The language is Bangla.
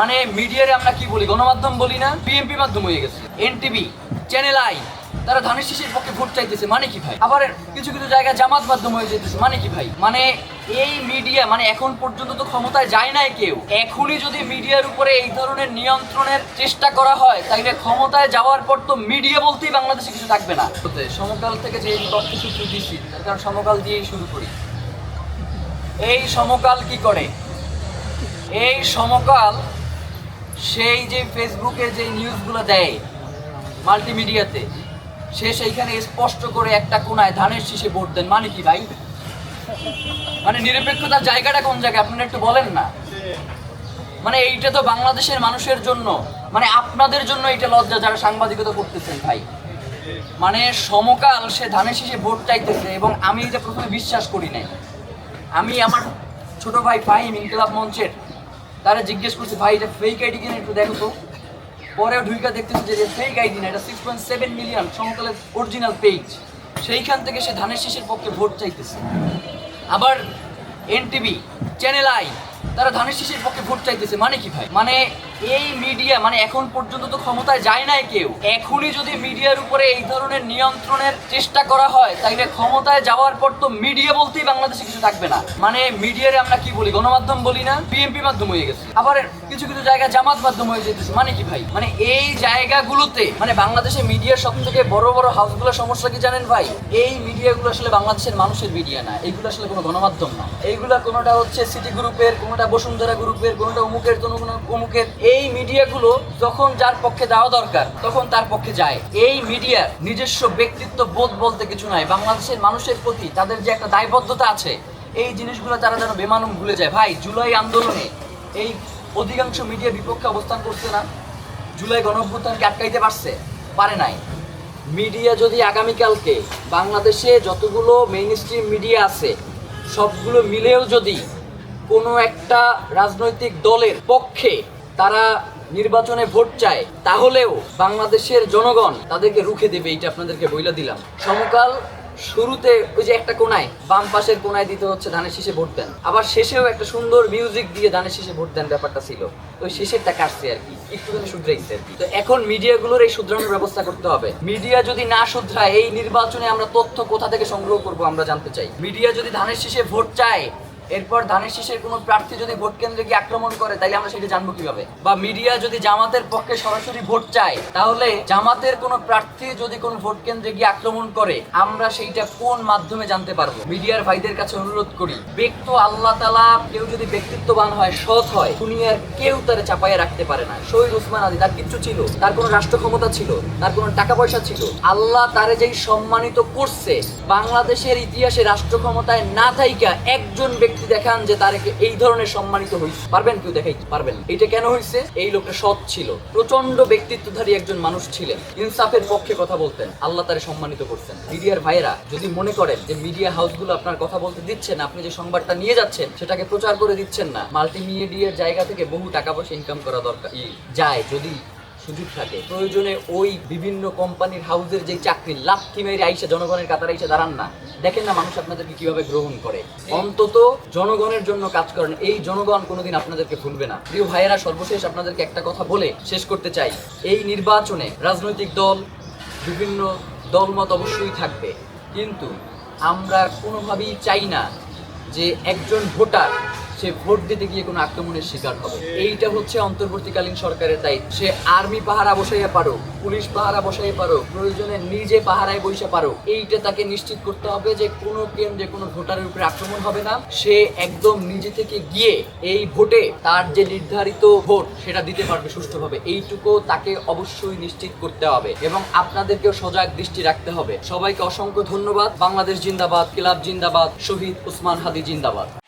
মানে মিডিয়ারে আমরা কি বলি? গণমাধ্যম বলি না বিএনপি মাধ্যম হয়ে গেছে। এনটিভি চ্যানেল আই তারা ধানের শীষের পক্ষে ভোট চাইতেছে মানে কি ভাই? আবার কিছু কিছু জায়গায় জামাত মাধ্যম হয়ে যেতেছে মানে কি ভাই? মানে এই মিডিয়া মানে এখন পর্যন্ত তো ক্ষমতায় যায় নাই কেউ। এখনই যদি মিডিয়ার উপরে এই ধরনের নিয়ন্ত্রণের চেষ্টা করা হয় তাহলে ক্ষমতায় যাওয়ার পর তো মিডিয়া বলতেই বাংলাদেশে কিছু থাকবে না। সমকাল থেকে যে তথ্য সূত্র দিচ্ছি কারণ সমকাল দিয়েই শুরু করি। এই সমকাল কি করে? এই সমকাল সেই যে ফেসবুকে যে নিউজগুলো দেয় মাল্টিমিডিয়াতে সে সেইখানে স্পষ্ট করে একটা কোনায় ধানের শীষে ভোট দেন। মানে কি ভাই? মানে নিরপেক্ষতার জায়গাটা কোন জায়গায়? আপনারা একটু বলেন না। মানে এইটা তো বাংলাদেশের মানুষের জন্য মানে আপনাদের জন্য এটা লজ্জা যারা সাংবাদিকতা করতেছেন ভাই। মানে সমকাল সে ধানের শীষে ভোট চাইতেছে এবং আমি এটা প্রথমে বিশ্বাস করি নাই, আমি আমার ছোট ভাই ফাহিম ইনকলাব মঞ্চের তারা জিজ্ঞেস করছে, ভাই, এটা ফেক আইডি কিনা একটু দেখো তো। পরে ঢুইকা দেখতেছে যে ফেক আইডি না, এটা সিক্স পয়েন্ট সেভেন মিলিয়ন সমকালের অরিজিনাল পেজ সেইখান থেকে সে ধানের শেষের পক্ষে ভোট চাইতেছে। আবার এনটিভি চ্যানেল আই তারা ধানের শীষের পক্ষে ভোট চাইতেছে। মানে কি ভাই? মানে এই মিডিয়া মানে এখন পর্যন্ত তো ক্ষমতায় যায় নাই কেউ। এখনই যদি মিডিয়ার উপরে এই ধরনের নিয়ন্ত্রণের চেষ্টা করা হয়, তাইলে ক্ষমতায় যাওয়ার পর তো মিডিয়া বলতেই বাংলাদেশে কিছু থাকবে না। মানে মিডিয়ারে আমরা কি বলি? গণমাধ্যম বলি না? বিএনপি মাধ্যম হয়ে গেছে। আবার কিছু কিছু জায়গায় জামাত মাধ্যম হয়ে যেতেছে। মানে কি ভাই? মানে এই জায়গাগুলোতে মানে বাংলাদেশে মিডিয়ার সব থেকে বড় বড় হাউসগুলোর সমস্যা কি জানেন ভাই? এই মিডিয়াগুলো আসলে বাংলাদেশের মানুষের মিডিয়া না। এইগুলো আসলে কোনো গণমাধ্যম না। এইগুলা কোনোটা হচ্ছে সিটি গ্রুপের কোনোটা বসুন্ধরা গ্রুপের কোনোটা অমুকের, কোনো কোনো অমুকের। এই মিডিয়াগুলো যখন যার পক্ষে যাওয়া দরকার, তখন তার পক্ষে যায়। এই মিডিয়ার নিজস্ব ব্যক্তিত্ব বোধ বলতে কিছু নাই। বাংলাদেশের মানুষের প্রতি তাদের যে একটা দায়বদ্ধতা আছে, এই জিনিসগুলো তারা যেন বেমানুম ভুলে যায়। ভাই, জুলাই আন্দোলনে এই অধিকাংশ মিডিয়া বিপক্ষে অবস্থান করছে না? জুলাই গণঅভ্যুত্থানকে আটকাইতে পারছে? পারে নাই। মিডিয়া যদি আগামীকালকে বাংলাদেশে যতগুলো মেইন স্ট্রিম মিডিয়া আছে, সবগুলো মিলেও যদি কোনো একটা রাজনৈতিক দলের পক্ষে তারা নির্বাচনে ভোট চায়, তাহলেও বাংলাদেশের জনগণ তাদেরকে রুখে দেবে, এইটা আপনাদেরকে বইলা দিলাম। সমকাল শুরুতে ওই যে একটা কোনায়, বাম পাশের কোনায় দিতে হচ্ছে, ধানের শীষে ভোট দেন। আবার শেষেও একটা সুন্দর মিউজিক দিয়ে ধানের শীষে ভোট দেন ব্যাপারটা ছিল। ওই শেষেরটা কাটছে আর কি, একটুখানি শুধরাইছে তো এখন মিডিয়াগুলোর এই শুধরানোর ব্যবস্থা করতে হবে। মিডিয়া যদি না শুধরায়, এই নির্বাচনে আমরা তথ্য কোথা থেকে সংগ্রহ করব আমরা জানতে চাই। মিডিয়া যদি ধানের শীষে ভোট চায় এরপর ধানের শীষের কোনো প্রার্থী যদি ভোট কেন্দ্রে গিয়ে আক্রমণ করে তাহলে আমরা সেটা জানব কীভাবে? বা মিডিয়া যদি জামাতের পক্ষে সরাসরি ভোট চায়, তাহলে জামাতের কোনো প্রার্থী যদি কোনো ভোট কেন্দ্রে গিয়ে আক্রমণ করে, আমরা সেইটা কোন মাধ্যমে জানতে পারব? মিডিয়ার ভাইদের কাছে অনুরোধ করি, ব্যক্ত আল্লাহ তালা কেউ যদি ব্যক্তিত্ববান হয়, সৎ হয়, দুনিয়ার কেউ তারে চাপাইয়া রাখতে পারে না। শহীদ উসমান আলী, তার কিচ্ছু ছিল, তার কোনো রাষ্ট্র ক্ষমতা ছিল, তার কোনো টাকা পয়সা ছিল। আল্লাহ তারে যেই সম্মানিত করছে, বাংলাদেশের ইতিহাসে রাষ্ট্র ক্ষমতায় না থাইকা একজন ব্যক্তি দেখান যে তার এই ধরনের সম্মানিত হয়েছে পারবেন কেউ দেখাই? পারবেন এটা কেন হয়েছে এই লোকটা সৎ ছিল। প্রচণ্ড ব্যক্তিত্বধারী একজন মানুষ ছিলেন। ইনসাফের পক্ষে কথা বলতেন। আল্লাহ তারে সম্মানিত করতেন মিডিয়ার ভাইয়েরা, যদি মনে করেন যে মিডিয়া হাউসগুলো আপনার কথা বলতে দিচ্ছেন আপনি যে সংবাদটা নিয়ে যাচ্ছেন, সেটাকে প্রচার করে দিচ্ছেন না, মাল্টিমিডিয়ার জায়গা থেকে বহু টাকা পয়সা ইনকাম করা দরকার। যায়, যদি সুযোগ থাকে। প্রয়োজনে ওই বিভিন্ন কোম্পানির হাউসের যে চাকরি লাথি মেরে আইসা জনগণের কাতার আইসা দাঁড়ান না। দেখেন না মানুষ আপনাদেরকে কীভাবে গ্রহণ করে। অন্তত জনগণের জন্য কাজ করেন। এই জনগণ কোনোদিন আপনাদেরকে ভুলবে না। প্রিয় ভাইয়েরা, সর্বশেষ আপনাদেরকে একটা কথা বলে শেষ করতে চাই। এই নির্বাচনে রাজনৈতিক দল, বিভিন্ন দলমত অবশ্যই থাকবে। কিন্তু আমরা কোনোভাবেই চাই না যে একজন ভোটার সে ভোট দিতে গিয়ে কোনো আক্রমণের শিকার হবে। এইটা হচ্ছে অন্তর্বর্তীকালীন সরকারের দায়িত্ব। সে আর্মি পাহারা বসাইয়া পারো পুলিশ পাহারা বসাইয়া পারো প্রয়োজনে নিজে পাহারায় বসে পারো এইটা তাকে নিশ্চিত করতে হবে যে কোনো কেন্দ্রে কোনো ভোটারের উপরে আক্রমণ হবে না। সে একদম নিজে থেকে গিয়ে এই ভোটে তার যে নির্ধারিত ভোট, সেটা দিতে পারবে সুষ্ঠুভাবে। এইটুকু তাকে অবশ্যই নিশ্চিত করতে হবে এবং আপনাদেরকেও সজাগ দৃষ্টি রাখতে হবে। সবাইকে অসংখ্য ধন্যবাদ। বাংলাদেশ জিন্দাবাদ, ক্লাব জিন্দাবাদ, শহীদ উসমান হাদি জিন্দাবাদ।